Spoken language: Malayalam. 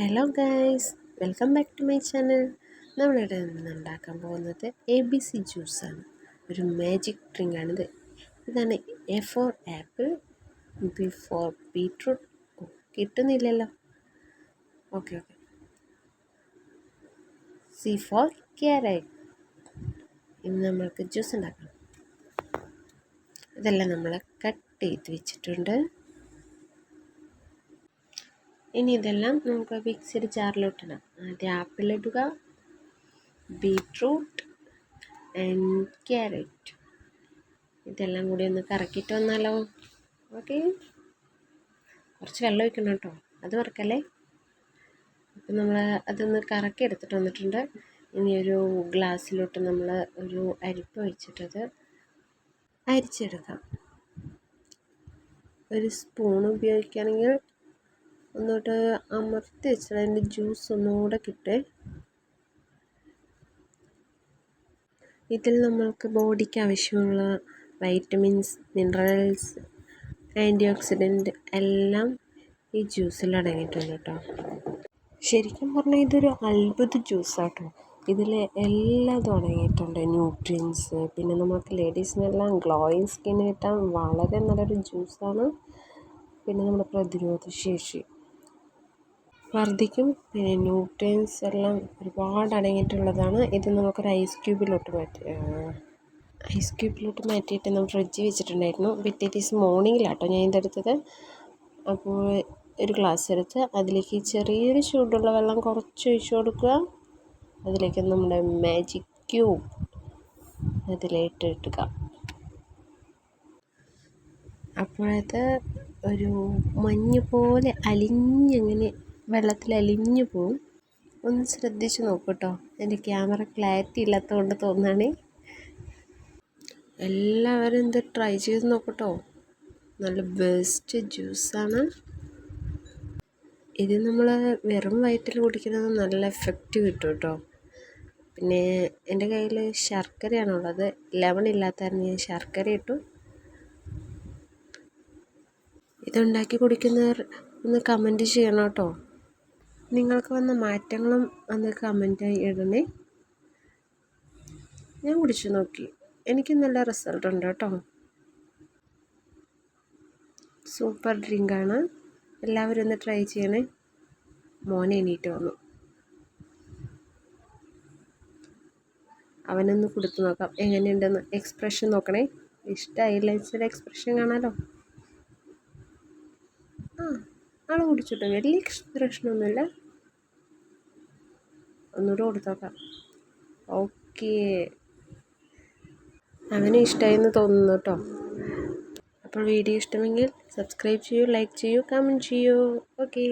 Hello guys welcome back to my channel. നമ്മളിവിടെ നിന്ന് ഉണ്ടാക്കാൻ പോകുന്നത് എ ബി സി ജ്യൂസാണ് ഒരു മാജിക് ഡ്രിങ്കാണിത് ഇതാണ് A for apple B for beetroot കിട്ടുന്നില്ലല്ലോ. Okay okay C for carrot ഇന്ന് നമ്മൾക്ക് ജ്യൂസ് ഉണ്ടാക്കണം ഇതെല്ലാം നമ്മൾ കട്ട് ചെയ്ത് വെച്ചിട്ടുണ്ട്. ഇനി ഇതെല്ലാം നമുക്ക് മിക്സിയുടെ ജാറിലോട്ടിടാം ആദ്യം ആപ്പിൾ ഇടുക ബീട്രൂട്ട് ആൻഡ് ക്യാരറ്റ്. ഇതെല്ലാം കൂടി ഒന്ന് കറക്കിയിട്ട് വന്നാലോ? ഓക്കെ. കുറച്ച് വെള്ളം ഒഴിക്കണം കേട്ടോ. അത് മറക്കല്ലേ അപ്പം നമ്മൾ അതൊന്ന് കറക്കി എടുത്തിട്ട് വന്നിട്ടുണ്ട്. ഇനി ഒരു ഗ്ലാസ്സിലോട്ട് നമ്മൾ ഒരു അരിപ്പ് വെച്ചിട്ടത് അരിച്ചെടുക്കാം. ഒരു സ്പൂൺ ഉപയോഗിക്കുകയാണെങ്കിൽ ഒന്നുകൂടെ അമർത്തി വെച്ചാൽ അതിന്റെ ജ്യൂസ് ഒന്നുകൂടെ കിട്ടേ ഇതിൽ നമ്മൾക്ക് ബോഡിക്ക് ആവശ്യമുള്ള വൈറ്റമിൻസ് മിനറൽസ് ആന്റി ഓക്സിഡന്റ് എല്ലാം ഈ ജ്യൂസിൽ അടങ്ങിയിട്ടുണ്ട് കേട്ടോ. ശരിക്കും പറഞ്ഞാൽ ഇതൊരു അത്ഭുത ജ്യൂസാട്ടോ ഇതിൽ എല്ലാതും അടങ്ങിയിട്ടുണ്ട്. ന്യൂട്രിയൻസ് പിന്നെ നമുക്ക് ലേഡീസിനെല്ലാം ഗ്ലോയിങ് സ്കിൻ കിട്ടാൻ വളരെ നല്ലൊരു ജ്യൂസാണ് പിന്നെ നമ്മുടെ പ്രതിരോധ ശേഷി. വർദ്ധിക്കും. പിന്നെ ന്യൂട്രിയൻസ് എല്ലാം ഒരുപാട് അടങ്ങിയിട്ടുള്ളതാണ്. ഇത് നമുക്കൊരു ഐസ് ക്യൂബിലോട്ട് മാറ്റി ഐസ് ക്യൂബിലോട്ട് മാറ്റിയിട്ട് നമ്മൾ ഫ്രിഡ്ജിൽ വെച്ചിട്ടുണ്ടായിരുന്നു. പിറ്റേ ദിവസം മോർണിംഗിലാട്ടോ ഞാൻ ഇതെടുത്തത്. അപ്പോൾ ഒരു ഗ്ലാസ് എടുത്ത് അതിലേക്ക് ചെറിയൊരു ചൂടുള്ള വെള്ളം കുറച്ച് ഒഴിച്ചു കൊടുക്കുക. അതിലേക്ക് നമ്മുടെ മാജിക് ക്യൂബ് അതിലേട്ട് ഇട്ടുക അപ്പോഴത് ഒരു മഞ്ഞ് പോലെ അലിഞ്ഞങ്ങനെ വെള്ളത്തിൽ അലിഞ്ഞു പോവും. ഒന്ന് ശ്രദ്ധിച്ച് നോക്കൂ കേട്ടോ എന്റെ ക്യാമറ ക്ലാരിറ്റി ഇല്ലാത്തതുകൊണ്ട് തോന്നുകയാണ് എല്ലാവരും ഇത് ട്രൈ ചെയ്ത് നോക്കട്ടോ. നല്ല ബെസ്റ്റ് ജ്യൂസാണ്. ഇത് നമ്മൾ വെറും വയറ്റിൽ കുടിക്കുന്നത് നല്ല എഫക്റ്റ് കിട്ടും കേട്ടോ പിന്നെ എന്റെ കയ്യിൽ ശർക്കരയാണുള്ളത് ലെമൺ ഇല്ലാത്തതായിരുന്നു ഞാൻ ശർക്കര ഇട്ടു. ഇതുണ്ടാക്കി കുടിക്കുന്നവർ ഒന്ന് കമന്റ് ചെയ്യണം കേട്ടോ നിങ്ങൾക്ക് വന്ന മാറ്റങ്ങളും ഒന്ന് കമന്റായി ഇടണേ. ഞാൻ കുടിച്ചു നോക്കി. എനിക്ക് നല്ല റിസൾട്ട് ഉണ്ട് കേട്ടോ. സൂപ്പർ ഡ്രിങ്കാണ് എല്ലാവരും ഒന്ന് ട്രൈ ചെയ്യണേ. മോനെ എണീറ്റ് വന്നു. അവനൊന്ന് കൊടുത്തു നോക്കാം. എങ്ങനെയുണ്ടെന്ന് എക്സ്പ്രഷൻ നോക്കണേ. ഇഷ്ടമായില്ല വെച്ചാൽ എക്സ്പ്രഷൻ കാണാലോ. ആ ആൾ കുടിച്ചിട്ട് വലിയ പ്രശ്നമൊന്നുമില്ല. ഒന്നുകൂടെ കൊടുത്തോക്കാം. ഓക്കേ. അവന് ഇഷ്ടമായെന്ന് തോന്നുന്നു കേട്ടോ. അപ്പോൾ വീഡിയോ ഇഷ്ടമെങ്കിൽ സബ്സ്ക്രൈബ് ചെയ്യൂ ലൈക്ക് ചെയ്യൂ കമന്റ് ചെയ്യൂ. ഓക്കേ.